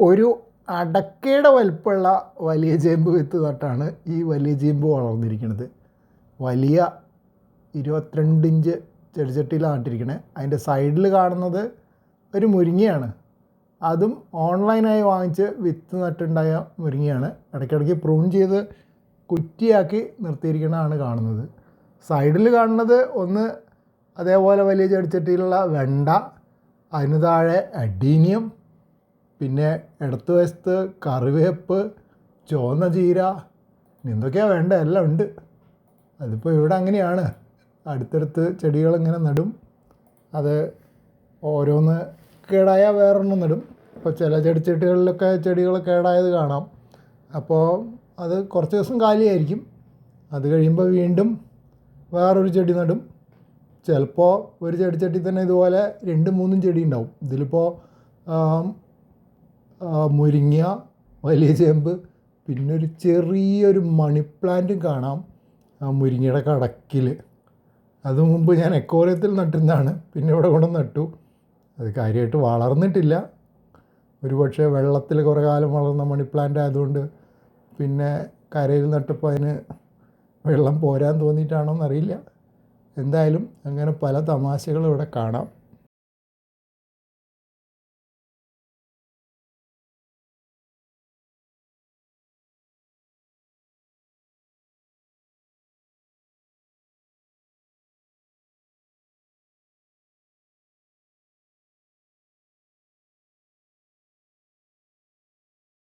ഒരു അടക്കയുടെ വലിപ്പമുള്ള വലിയ ചേമ്പ് വിത്ത് തൊട്ടാണ് ഈ വലിയ ചേമ്പ് വളർന്നിരിക്കുന്നത്. വലിയ ഇരുപത്തിരണ്ട് ഇഞ്ച് ചെടിച്ചട്ടിയിലാണ് നട്ടിരിക്കണേ. അതിന്റെ സൈഡിൽ കാണുന്നത് ഒരു മുരിങ്ങയാണ്. അതും ഓൺലൈനായി വാങ്ങിച്ച് വിത്ത് നട്ടുണ്ടായ മുരിങ്ങയാണ്. ഇടയ്ക്കിടയ്ക്ക് പ്രൂൺ ചെയ്ത് കുറ്റിയാക്കി നിർത്തിയിരിക്കണതാണ് കാണുന്നത്. സൈഡിൽ കാണുന്നത് ഒന്ന് അതേപോലെ വലിയ ചെടിച്ചട്ടിയിലുള്ള വെണ്ട അതിന് താഴെ അഡീനിയം പിന്നെ ഇടത്ത് വശത്ത് കറിവേപ്പ് ചുവന്ന ചീര എന്തൊക്കെയാണ് വേണ്ട? എല്ലാം ഉണ്ട്. അതിപ്പോൾ ഇവിടെ അങ്ങനെയാണ്. അടുത്തടുത്ത് ചെടികളിങ്ങനെ നടും. അത് ഓരോന്ന് കേടായാൽ വേറൊരെണ്ണം നടും. ഇപ്പോൾ ചില ചെടിച്ചട്ടികളിലൊക്കെ ചെടികൾ കേടായത് കാണാം. അപ്പോൾ അത് കുറച്ച് ദിവസം കാലിയായിരിക്കും. അത് കഴിയുമ്പോൾ വീണ്ടും വേറൊരു ചെടി നടും. ചിലപ്പോൾ ഒരു ചെടിച്ചട്ടി തന്നെ ഇതുപോലെ രണ്ടും മൂന്നും ചെടി ഉണ്ടാവും. ഇതിലിപ്പോൾ മുരിങ്ങ വലിയ ചേമ്പ് പിന്നെ ഒരു ചെറിയൊരു മണി പ്ലാന്റും കാണാം. ആ മുരിങ്ങയുടെ കടക്കിൽ അത് മുമ്പ് ഞാൻ എക്കോറിയത്തിൽ നട്ടിരുന്നതാണ്. പിന്നെ ഇവിടെ കൊണ്ട് നട്ടു. അത് കാര്യമായിട്ട് വളർന്നിട്ടില്ല. ഒരു പക്ഷേ വെള്ളത്തിൽ കുറേ കാലം വളർന്ന മണി പ്ലാന്റ് ആയതുകൊണ്ട് പിന്നെ കരയിൽ നട്ടപ്പോൾ അതിന് വെള്ളം പോരാൻ തോന്നിയിട്ടാണോ എന്നറിയില്ല എന്തായാലും അങ്ങനെ പല തമാശകളും ഇവിടെ കാണാം.